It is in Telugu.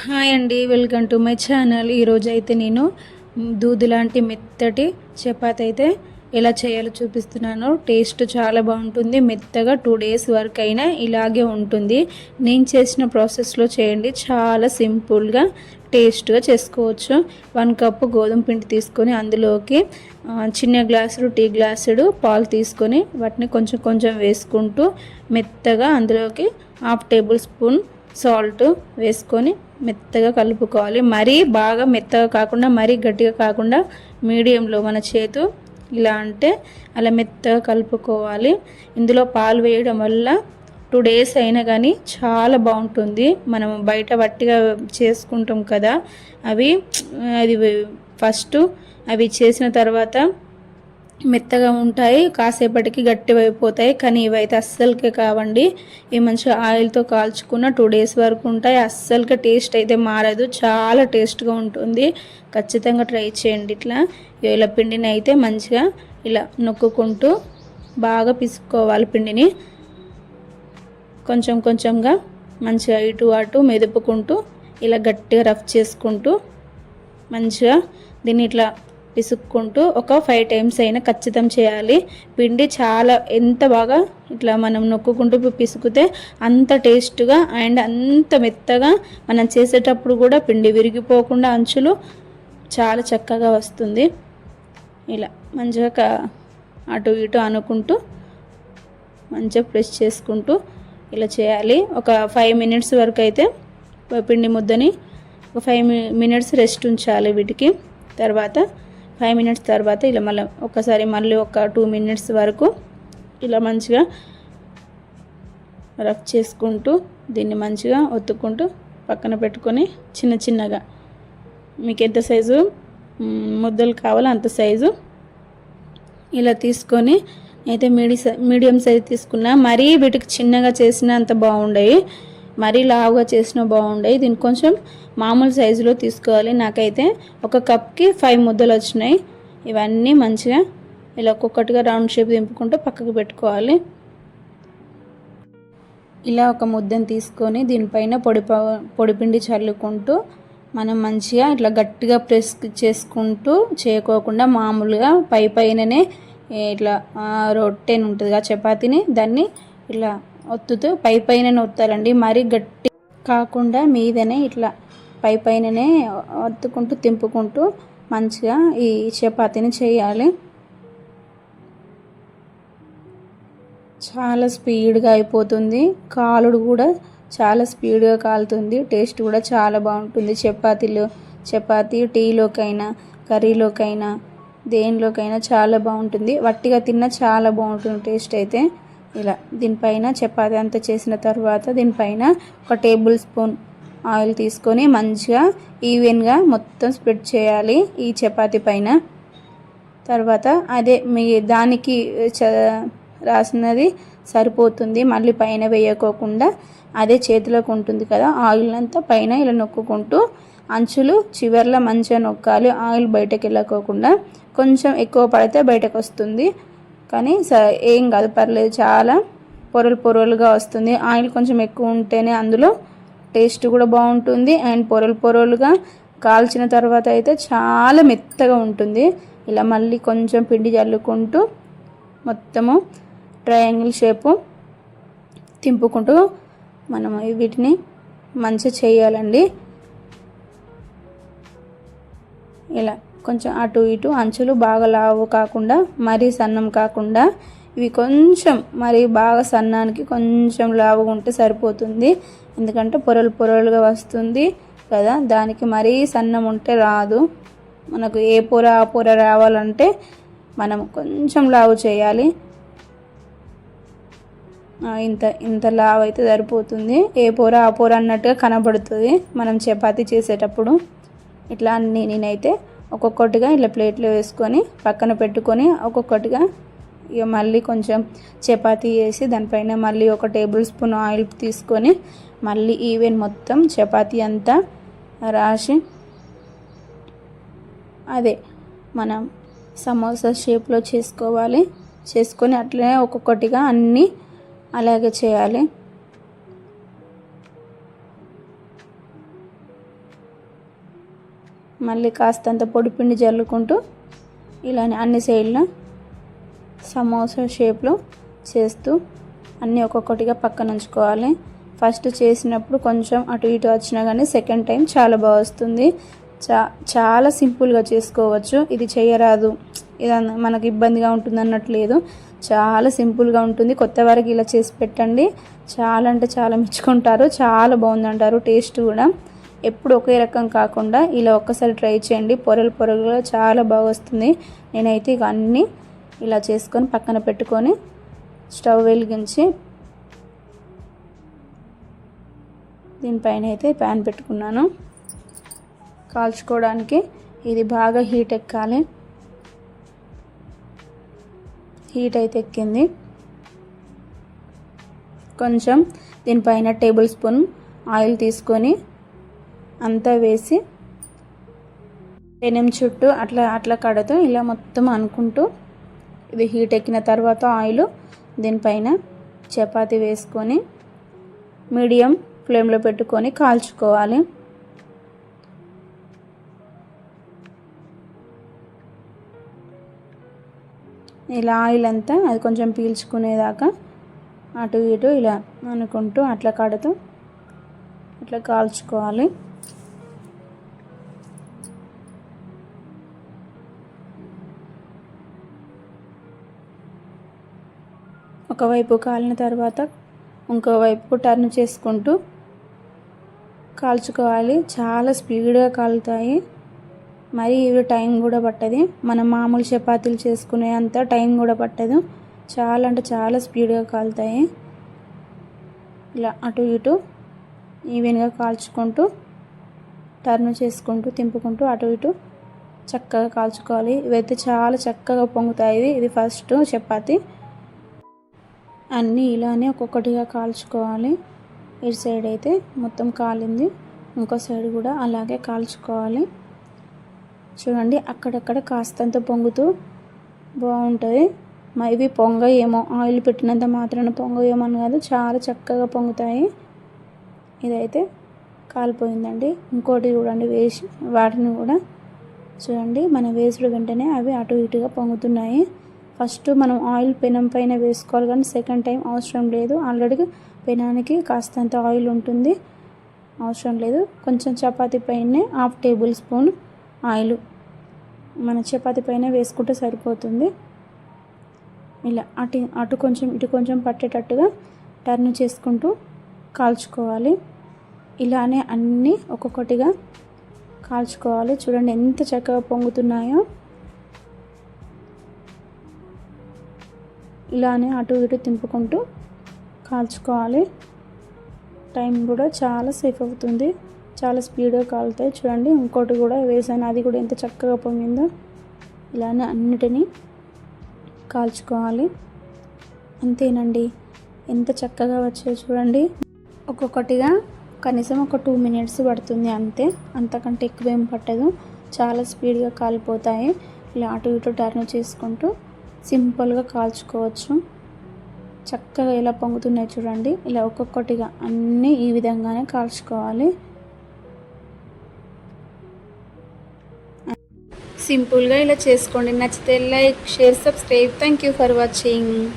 హాయ్ అండి వెల్కమ్ టు మై ఛానల్. ఈరోజు అయితే నేను దూది లాంటి మెత్తటి చపాతి అయితే ఎలా చేయాలో చూపిస్తున్నాను. టేస్ట్ చాలా బాగుంటుంది. మెత్తగా టూ డేస్ వరకు అయినా ఇలాగే ఉంటుంది. నేను చేసిన ప్రాసెస్లో చేయండి. చాలా సింపుల్గా టేస్ట్గా చేసుకోవచ్చు. వన్ కప్పు గోధుమ పిండి తీసుకొని అందులోకి చిన్న గ్లాసుడు టీ గ్లాసుడు పాలు తీసుకొని వాటిని కొంచెం కొంచెం వేసుకుంటూ మెత్తగా అందులోకి హాఫ్ టేబుల్ స్పూన్ సాల్ట్ వేసుకొని మెత్తగా కలుపుకోవాలి. మరీ బాగా మెత్తగా కాకుండా మరీ గట్టిగా కాకుండా మీడియంలో మన చేతు ఇలా అంటే అలా మెత్తగా కలుపుకోవాలి. ఇందులో పాలు వేయడం వల్ల టూ డేస్ అయినా కానీ చాలా బాగుంటుంది. మనం బయట వట్టిగా చేసుకుంటాం కదా అవి అది ఫస్ట్ అవి చేసిన తర్వాత మెత్తగా ఉంటాయి కాసేపటికి గట్టిగా అయిపోతాయి. కానీ ఇవైతే అస్సలకే కావండి. ఇవి మంచిగా ఆయిల్తో కాల్చుకున్న టూ డేస్ వరకు ఉంటాయి. అస్సలుగా టేస్ట్ అయితే మారదు. చాలా టేస్ట్గా ఉంటుంది. ఖచ్చితంగా ట్రై చేయండి ఇట్లా. ఇలా పిండిని అయితే మంచిగా ఇలా నొక్కుకుంటూ బాగా పిసుకోవాలి పిండిని. కొంచెం కొంచెంగా మంచిగా ఇటు అటు మెదుపుకుంటూ ఇలా గట్టిగా రఫ్ చేసుకుంటూ మంచిగా దీన్ని ఇట్లా పిసుక్కుంటూ ఒక ఫైవ్ టైమ్స్ అయినా ఖచ్చితం చేయాలి. పిండి చాలా ఎంత బాగా ఇట్లా మనం నొక్కుకుంటూ పిసుకుతే అంత టేస్ట్గా అండ్ అంత మెత్తగా మనం చేసేటప్పుడు కూడా పిండి విరిగిపోకుండా అంచులు చాలా చక్కగా వస్తుంది. ఇలా మంచిగా అటు ఇటు అనుకుంటూ మంచిగా ప్రెస్ చేసుకుంటూ ఇలా చేయాలి. ఒక ఫైవ్ మినిట్స్ వరకు అయితే పిండి ముద్దని ఒక ఫైవ్ మినిట్స్ రెస్ట్ ఉంచాలి వీటికి. తర్వాత ఫైవ్ మినిట్స్ తర్వాత ఇలా మళ్ళీ ఒకసారి మళ్ళీ ఒక టూ మినిట్స్ వరకు ఇలా మంచిగా రఫ్ చేసుకుంటూ దీన్ని మంచిగా ఒత్తుకుంటూ పక్కన పెట్టుకొని చిన్న చిన్నగా. మీకు ఎంత సైజు ముద్దలు కావాలో అంత సైజు ఇలా తీసుకొని అయితే మీడి మీడియం సైజ్ తీసుకున్నా. మరీ వీటికి చిన్నగా చేసినా అంత బాగుండేవి మరీ లావుగా చేసినా బాగుండే దీన్ని కొంచెం మామూలు సైజులో తీసుకోవాలి. నాకైతే ఒక కప్కి ఫైవ్ ముద్దలు వచ్చినాయి. ఇవన్నీ మంచిగా ఇలా ఒక్కొక్కటిగా రౌండ్ షేప్ దింపుకుంటూ పక్కకు పెట్టుకోవాలి. ఇలా ఒక ముద్దను తీసుకొని దీనిపైన పొడి పొడిపిండి చల్లుకుంటూ మనం మంచిగా ఇట్లా గట్టిగా ప్రెస్ చేసుకుంటూ చేయకోకుండా మామూలుగా పై పైననే ఇట్లా రొట్టెని ఉంటుంది చపాతీని దాన్ని ఇలా ఒత్తుతూ పై పైననే ఒత్తాలండి మరీ గట్టి కాకుండా మీదనే ఇట్లా పై పైననే ఒత్తుకుంటూ తింపుకుంటూ మంచిగా ఈ చపాతీని చేయాలి. చాలా స్పీడ్గా అయిపోతుంది. కాలుడు కూడా చాలా స్పీడ్గా కాలుతుంది. టేస్ట్ కూడా చాలా బాగుంటుంది. చపాతీలు చపాతీ టీలోకైనా కర్రీలోకైనా దేనిలోకైనా చాలా బాగుంటుంది. వట్టిగా తిన్నా చాలా బాగుంటుంది టేస్ట్ అయితే. ఇలా దీనిపైన చపాతి అంతా చేసిన తర్వాత దీనిపైన ఒక టేబుల్ స్పూన్ ఆయిల్ తీసుకొని మంచిగా ఈవెన్గా మొత్తం స్ప్రెడ్ చేయాలి ఈ చపాతి పైన. తర్వాత అదే మీ దానికి చ రాసినది సరిపోతుంది. మళ్ళీ పైన వేయకోకుండా అదే చేతిలోకి ఉంటుంది కదా ఆయిల్ అంతా పైన ఇలా నొక్కుకుంటూ అంచులు చివర్లో మంచిగా నొక్కాలి. ఆయిల్ బయటకు వెళ్ళకోకుండా కొంచెం ఎక్కువ పడితే బయటకు వస్తుంది. కానీ స ఏం కాదు పర్లేదు చాలా పొరలు పొరలుగా వస్తుంది. ఆయిల్ కొంచెం ఎక్కువ ఉంటేనే అందులో టేస్ట్ కూడా బాగుంటుంది. అండ్ పొరలు పొరలుగా కాల్చిన తర్వాత అయితే చాలా మెత్తగా ఉంటుంది. ఇలా మళ్ళీ కొంచెం పిండి చల్లుకుంటూ మొత్తము ట్రయాంగిల్ షేపు తింపుకుంటూ మనం వీటిని మంచిగా చేయాలండి. ఇలా కొంచెం అటు ఇటు అంచులు బాగా లావు కాకుండా మరీ సన్నం కాకుండా ఇవి కొంచెం మరి బాగా సన్నానికి కొంచెం లావుగా ఉంటే సరిపోతుంది. ఎందుకంటే పొరలు పొరలుగా వస్తుంది కదా దానికి మరీ సన్నం ఉంటే రాదు. మనకు ఏ పొర ఆ పొర రావాలంటే మనం కొంచెం లావు చేయాలి. ఇంత ఇంత లావ్ అయితే సరిపోతుంది. ఏ పొర ఆ పొర అన్నట్టుగా కనబడుతుంది మనం చపాతీ చేసేటప్పుడు. ఇట్లా అన్నీ నేనైతే ఒక్కొక్కటిగా ఇలా ప్లేట్లో వేసుకొని పక్కన పెట్టుకొని ఒక్కొక్కటిగా ఇక మళ్ళీ కొంచెం చపాతీ వేసి దానిపైన మళ్ళీ ఒక టేబుల్ స్పూన్ ఆయిల్ తీసుకొని మళ్ళీ ఈవెన్ మొత్తం చపాతీ అంతా రాసి అదే మనం సమోసా షేప్లో చేసుకోవాలి. చేసుకొని అట్లనే ఒక్కొక్కటిగా అన్నీ అలాగే చేయాలి. మళ్ళీ కాస్తంత పొడిపిండి జల్లుకుంటూ ఇలానే అన్ని సైడ్లో సమోసా షేప్లో చేస్తూ అన్నీ ఒక్కొక్కటిగా పక్కన ఉంచుకోవాలి. ఫస్ట్ చేసినప్పుడు కొంచెం అటు ఇటు వచ్చినా కానీ సెకండ్ టైం చాలా బాగా వస్తుంది. చా చాలా సింపుల్గా చేసుకోవచ్చు. ఇది చేయరాదు. ఇది మనకు ఇబ్బందిగా ఉంటుంది అన్నట్టు లేదు. చాలా సింపుల్గా ఉంటుంది. కొత్త వారికి ఇలా చేసి పెట్టండి. చాలా అంటే చాలా మెచ్చుకుంటారు. చాలా బాగుంది అంటారు టేస్ట్ కూడా. ఎప్పుడు ఒకే రకం కాకుండా ఇలా ఒక్కసారి ట్రై చేయండి. పొరలు పొరలుగా చాలా బాగా వస్తుంది. నేనైతే ఇక అన్నీ ఇలా చేసుకొని పక్కన పెట్టుకొని స్టవ్ వెలిగించి దీనిపైన అయితే ప్యాన్ పెట్టుకున్నాను. కాల్చుకోవడానికి ఇది బాగా హీట్ ఎక్కాలి. హీట్ అయితే ఎక్కింది. కొంచెం దీనిపైన టేబుల్ స్పూన్ ఆయిల్ తీసుకొని అంతా వేసి పెనం చుట్టూ అట్లా అట్లా కడతాం ఇలా మొత్తం అనుకుంటూ ఇది హీట్ ఎక్కిన తర్వాత ఆయిల్ దీనిపైన చపాతి వేసుకొని మీడియం ఫ్లేమ్లో పెట్టుకొని కాల్చుకోవాలి. ఇలా ఆయిల్ అంతా అది కొంచెం పీల్చుకునేదాకా అటు ఇటు ఇలా అనుకుంటూ అట్లా కడుతూ అట్లా కాల్చుకోవాలి. ఒకవైపు కాలిన తర్వాత ఇంకోవైపు టర్న్ చేసుకుంటూ కాల్చుకోవాలి. చాలా స్పీడ్గా కాలుతాయి. మరి ఇవి టైం కూడా పట్టదు. మనం మామూలు చపాతీలు చేసుకునే అంత టైం కూడా పట్టదు. చాలా అంటే చాలా స్పీడ్గా కాలుతాయి. ఇలా అటు ఇటు ఈవెన్గా కాల్చుకుంటూ టర్న్ చేసుకుంటూ తింపుకుంటూ అటు ఇటు చక్కగా కాల్చుకోవాలి. ఇవైతే చాలా చక్కగా పొంగుతాయి. ఇది ఫస్ట్ చపాతి. అన్నీ ఇలానే ఒక్కొక్కటిగా కాల్చుకోవాలి. ఇటు సైడ్ అయితే మొత్తం కాలింది. ఇంకో సైడ్ కూడా అలాగే కాల్చుకోవాలి. చూడండి అక్కడక్కడ కాస్తంత పొంగుతూ బాగుంటుంది. ఇవి పొంగ ఏమో ఆయిల్ పెట్టినంత మాత్రాన పొంగ ఏమని కాదు చాలా చక్కగా పొంగుతాయి. ఇదైతే కాలిపోయిందండి. ఇంకోటి చూడండి వేసి వాటిని కూడా చూడండి. మనం వేసుడు వెంటనే అవి అటు ఇటుగా పొంగుతున్నాయి. ఫస్ట్ మనం ఆయిల్ పెనం పైన వేసుకోవాలి కానీ సెకండ్ టైం అవసరం లేదు. ఆల్రెడీ పెనానికి కాస్తంత ఆయిల్ ఉంటుంది. అవసరం లేదు. కొంచెం చపాతి పైనే హాఫ్ టేబుల్ స్పూన్ ఆయిల్ మన చపాతి పైన వేసుకుంటే సరిపోతుంది. ఇలా అటు అటు కొంచెం ఇటు కొంచెం పట్టేటట్టుగా టర్న్ చేసుకుంటూ కాల్చుకోవాలి. ఇలానే అన్నీ ఒక్కొక్కటిగా కాల్చుకోవాలి. చూడండి ఎంత చక్కగా పొంగుతున్నాయో. ఇలానే అటు ఇటు తింపుకుంటూ కాల్చుకోవాలి. టైం కూడా చాలా సేఫ్ అవుతుంది. చాలా స్పీడ్గా కాలుతాయి. చూడండి ఇంకోటి కూడా వేసాను. అది కూడా ఎంత చక్కగా పొంగిందో. ఇలానే అన్నిటినీ కాల్చుకోవాలి. అంతేనండి. ఎంత చక్కగా వచ్చాయో చూడండి. ఒక్కొక్కటిగా కనీసం ఒక టూ మినిట్స్ పడుతుంది అంతే. అంతకంటే ఎక్కువ ఏం పట్టదు. చాలా స్పీడ్గా కాలిపోతాయి. ఇలా అటు ఇటు టర్న్ చేసుకుంటూ సింపుల్గా కాల్చుకోవచ్చు. చక్కగా ఎలా పొంగుతున్నాయి చూడండి. ఇలా ఒక్కొక్కటిగా అన్నీ ఈ విధంగానే కాల్చుకోవాలి. సింపుల్గా ఇలా చేసుకోండి. నచ్చితే like share subscribe. Thank you for watching.